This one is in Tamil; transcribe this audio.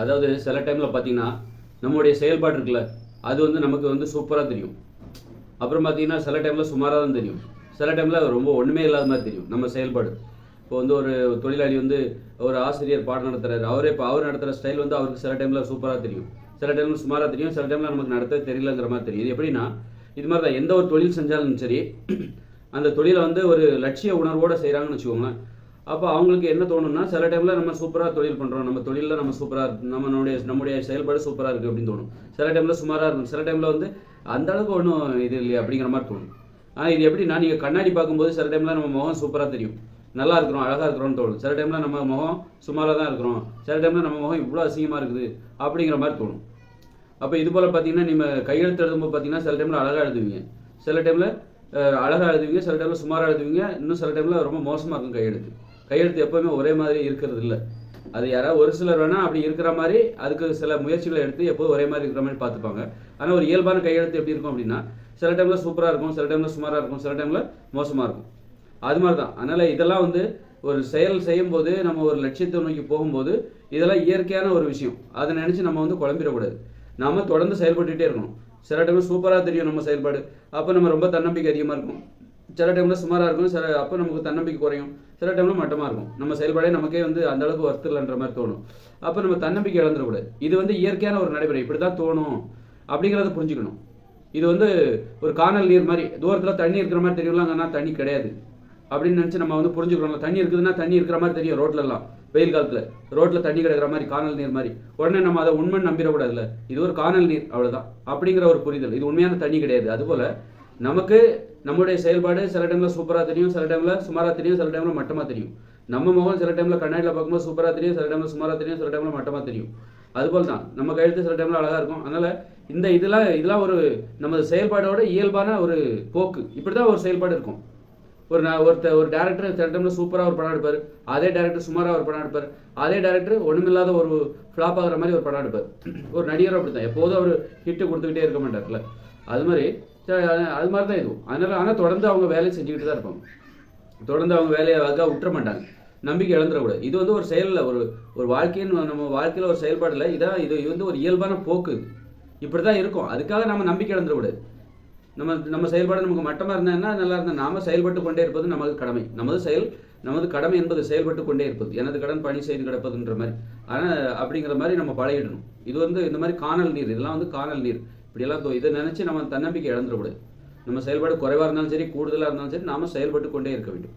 அதாவது சில டைமில் பார்த்தீங்கன்னா நம்மளுடைய செயல்பாடு இருக்குல்ல அது வந்து நமக்கு வந்து சூப்பராக தெரியும். அப்புறம் பார்த்தீங்கன்னா சில டைமில் சுமாராக தான் தெரியும். சில டைமில் ரொம்ப ஒன்றுமே இல்லாத மாதிரி தெரியும் நம்ம செயல்பாடு. இப்போ வந்து ஒரு தொழிலாளி வந்து ஒரு ஆசிரியர் பாடம் நடத்துகிறாரு அவரே இப்போ அவர் நடத்துகிற ஸ்டைல் வந்து அவருக்கு சில டைமில் சூப்பராக தெரியும். சில டைமில் சுமாராக தெரியும் சில டைமில் நமக்கு நடத்த தெரியலங்கிற மாதிரி தெரியும். இது எப்படின்னா இது மாதிரி தான் எந்த ஒரு தொழில் செஞ்சாலும் சரி அந்த தொழிலை வந்து ஒரு லட்சிய உணர்வோடு செய்கிறாங்கன்னு வச்சுக்கோங்களேன். அப்போ அவங்களுக்கு என்ன தோணும்னா சில டைமில் நம்ம சூப்பராக தொழில் பண்ணுறோம் நம்ம தொழிலில் நம்ம சூப்பராக நம்மளுடைய நம்முடைய செயல்பாடு சூப்பராக இருக்குது அப்படின்னு தோணும் சில டைமில் சுமாராக இருக்கும் சில டைமில் வந்து அந்த அளவுக்கு ஒன்றும் இது இல்லையா அப்படிங்கிற மாதிரி தோணும் ஆனால் இது எப்படின்னா நீங்கள் கண்ணாடி பார்க்கும்போது சில டைமில் நம்ம முகம் சூப்பராக தெரியும் நல்லா இருக்கிறோம் அழகாக இருக்கிறோம்னு தோணும் சில டைமில் நம்ம முகம் சுமாராக தான் இருக்கிறோம் சில டைமில் நம்ம முகம் இவ்வளோ அசிங்கமாக இருக்குது அப்படிங்கிற மாதிரி தோணும் அப்போ இது போல் பார்த்தீங்கன்னா நீங்கள் கையெழுத்து எழுதும்போது பார்த்தீங்கன்னா சில டைமில் அழகாக எழுதுவீங்க சில டைமில் அழகாக எழுதுவீங்க சில டைமில் சுமாராக எழுதுவீங்க இன்னும் சில டைமில் ரொம்ப மோசமாக இருக்கும் கையெழுத்து கையெழுத்து எப்போவுமே ஒரே மாதிரி இருக்கிறது இல்லை. அது யாராவது ஒரு சிலர் வேணால் அப்படி இருக்கிற மாதிரி அதுக்கு சில முயற்சிகளை எடுத்து எப்போதும் ஒரே மாதிரி இருக்கிற மாதிரி பார்த்துப்பாங்க. ஆனால் ஒரு இயல்பான கையெழுத்து எப்படி இருக்கும் அப்படின்னா சில டைமில் சூப்பராக இருக்கும் சில டைமில் சுமாராக இருக்கும் சில டைமில் மோசமாக இருக்கும். அது மாதிரி தான் அதனால் இதெல்லாம் வந்து ஒரு செயல் செய்யும்போது நம்ம ஒரு லட்சியத்தை நோக்கி போகும்போது இதெல்லாம் இயற்கையான ஒரு விஷயம். அதை நினச்சி நம்ம வந்து குழம்பிடக்கூடாது. நாம தொடர்ந்து செயல்பட்டுகிட்டே இருக்கணும். சில டைமில் சூப்பராக தெரியும் நம்ம செயல்பாடு. அப்போ நம்ம ரொம்ப தன்னம்பிக்கை அதிகமாக இருக்கும். சில டைமில் சுமாராக இருக்கும் சில அப்போ நமக்கு தன்னம்பிக்கை குறையும். சில டைமில் மட்டமாக இருக்கும். நம்ம செயல்பாடே நமக்கே வந்து அந்த அளவுக்கு வருத்தலைன்ற மாதிரி தோணும். அப்போ நம்ம தன்னம்பிக்கை இழந்துடக்கூடாது. இது வந்து இயற்கையான ஒரு நடைமுறை. இப்படி தான் தோணும் அப்படிங்கிறத புரிஞ்சுக்கணும். இது வந்து ஒரு காணல் நீர் மாதிரி தூரத்தில் தண்ணி இருக்கிற மாதிரி தெரியும்லாங்கன்னா தண்ணி கிடையாது. அப்படின்னு நினச்சி நம்ம வந்து புரிஞ்சுக்கிறோம் தண்ணி இருக்குதுன்னா தண்ணி இருக்கிற மாதிரி தெரியும் ரோட்ல எல்லாம். வெயில் காலத்தில் ரோட்டில் தண்ணி கிடக்கிற மாதிரி காணல் நீர் மாதிரி. உடனே நம்ம அதை உண்மை நம்பிடக்கூடாதுல்ல. இது ஒரு காணல் நீர் அவ்வளோதான் அப்படிங்கிற ஒரு புரிதல். இது உண்மையான தண்ணி கிடையாது. அதுபோல் நமக்கு நம்மளுடைய செயல்பாடு சில டைமில் சூப்பராக தெரியும் சில டைமில் சுமாராக தெரியும் சில டைமில் மட்டமாக தெரியும். நம்ம முகம் சில டைமில் கண்ணாடியில் பார்க்கும்போது சூப்பராக தெரியும் சில டைமில் சுமாராக தெரியும் சில டைமில் மட்டமாக தெரியும். அதுபோல் தான் நம்ம கையெழுத்து சில டைமில் அழகாக இருக்கும். அதனால் இந்த இதெல்லாம் இதெல்லாம் ஒரு நமது செயல்பாடோட இயல்பான ஒரு போக்கு. இப்படி தான் ஒரு செயல்பாடு இருக்கும். ஒரு நான் ஒருத்த ஒரு டேரக்டர் சில டைமில் சூப்பராக ஒரு படம் எடுப்பார். அதே டேரக்டர் சுமாராக ஒரு படம் எடுப்பார். அதே டேரக்டர் ஒன்றுமில்லாத ஒரு ஃப்ளாப் ஆகிற மாதிரி ஒரு படம் எடுப்பார். ஒரு நடிகரும் அப்படி தான் எப்போதும் அவர் ஹிட்டு கொடுத்துக்கிட்டே இருக்க மாட்டார்ல. அது மாதிரி அது- அது மாதிரி தான் இதுவும் அதனால் ஆனால் தொடர்ந்து அவங்க வேலையை செஞ்சுக்கிட்டு தான் இருப்பாங்க. தொடர்ந்து அவங்க வேலையை அழகாக விட்டுற மாட்டாங்க. நம்பிக்கை இழந்துடக்கூடாது. இது வந்து ஒரு செயலில் ஒரு ஒரு வாழ்க்கைன்னு நம்ம வாழ்க்கையில் ஒரு செயல்பாடில் இதான் இது இது வந்து ஒரு இயல்பான போக்கு. இப்படி தான் இருக்கும். அதுக்காக நம்ம நம்பிக்கை இழந்துடக்கூடாது. நம்ம நம்ம செயல்பாடு நமக்கு மட்டமாக இருந்தேன்னா நல்லா இருந்தால் நாம செயல்பட்டு கொண்டே இருப்பது நமது கடமை. நமது செயல் நமது கடமை என்பது செயல்பட்டு கொண்டே இருப்பது. எனது கடன் பணி செய்து கிடப்பதுன்ற மாதிரி. ஆனால் அப்படிங்கிற மாதிரி நம்ம பழகிடணும். இது வந்து இந்த மாதிரி காணல் நீர். இதெல்லாம் வந்து காணல் நீர். இப்படியெல்லாம் தோ- இதை நினச்சி நம்ம தன்னம்பிக்கை இழந்துடக்கூடாது நம்ம செயல்பாடு குறைவாக இருந்தாலும் சரி கூடுதலாக இருந்தாலும் சரி நாம செயல்பட்டு கொண்டே இருக்க வேண்டும்.